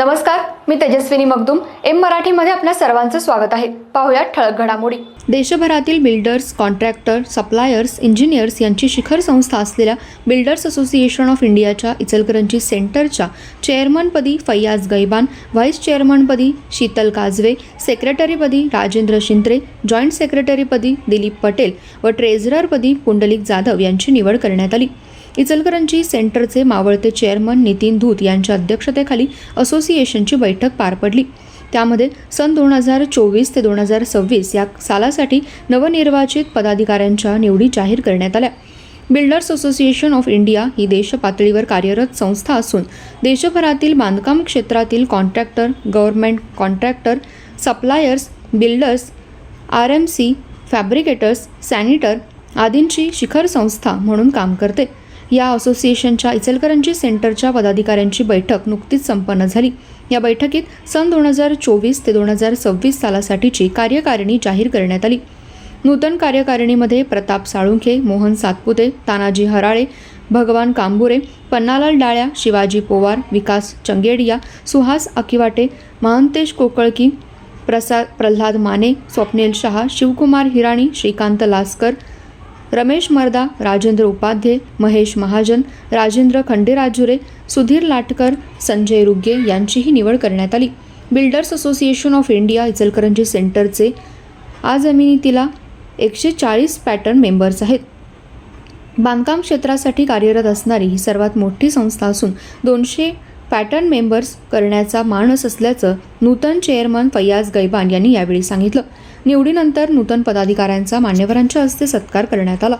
नमस्कार मी तेजस्विनी मगदुम. एम मराठीमध्ये आपल्या सर्वांचं स्वागत आहे. पाहुयात ठळक घडामोडी. देशभरातील बिल्डर्स कॉन्ट्रॅक्टर सप्लायर्स इंजिनियर्स यांची शिखर संस्था असलेल्या बिल्डर्स असोसिएशन ऑफ इंडियाच्या इचलकरंजी सेंटरच्या चेअरमनपदी फैयाज गैबान व्हाईस चेअरमनपदी शीतल काजवे सेक्रेटरीपदी राजेंद्र शिंत्रे जॉईंट सेक्रेटरीपदी दिलीप पटेल व ट्रेझररपदी पुंडलिक जाधव यांची निवड करण्यात आली. इचलकरंजी सेंटरचे मावळते चेअरमन नितीन धूत यांच्या अध्यक्षतेखाली असोसिएशनची बैठक पार पडली. त्यामध्ये सन दोन हजार चोवीस ते दोन हजार सव्वीस या सालासाठी नवनिर्वाचित पदाधिकाऱ्यांच्या निवडी जाहीर करण्यात आल्या. बिल्डर्स असोसिएशन ऑफ इंडिया ही देशपातळीवर कार्यरत संस्था असून देशभरातील बांधकाम क्षेत्रातील contractor government contractor suppliers builders R M C fabricators सॅनिटर आदींची शिखर संस्था म्हणून काम करते. या असोसिएशनच्या इचलकरंजी सेंटरच्या पदाधिकाऱ्यांची बैठक नुकतीच संपन्न झाली. या बैठकीत सन दोन हजार चोवीस ते दोन हजार सव्वीस सालासाठीची कार्यकारिणी जाहीर करण्यात आली. नूतन कार्यकारिणीमध्ये प्रताप साळुंखे मोहन सातपुते तानाजी हराळे भगवान कांबुरे पन्नालाल डाळ्या शिवाजी पोवार विकास चंगेडिया सुहास अकिवाटे महांतेश कोकळकी प्रसाद प्रल्हाद माने स्वप्नील शहा शिवकुमार हिराणी श्रीकांत लासकर रमेश मर्दा राजेंद्र उपाध्ये महेश महाजन राजेंद्र खंडेराजुरे सुधीर लाटकर संजय रुग्गे यांचीही निवड करण्यात आली. Builders association of India Ichalkaranji सेंटरचे आज जमिनीतीला एकशे चाळीस पॅटर्न मेंबर्स आहेत. बांधकाम क्षेत्रासाठी कार्यरत असणारी ही सर्वात मोठी संस्था असून दोनशे पॅटर्न मेंबर्स करण्याचा मानस असल्याचं नूतन चेअरमन फैयाज गैबान यांनी यावेळी सांगितलं. निवडीनंतर नूतन पदाधिकाऱ्यांचा मान्यवरांच्या हस्ते सत्कार करण्यात आला.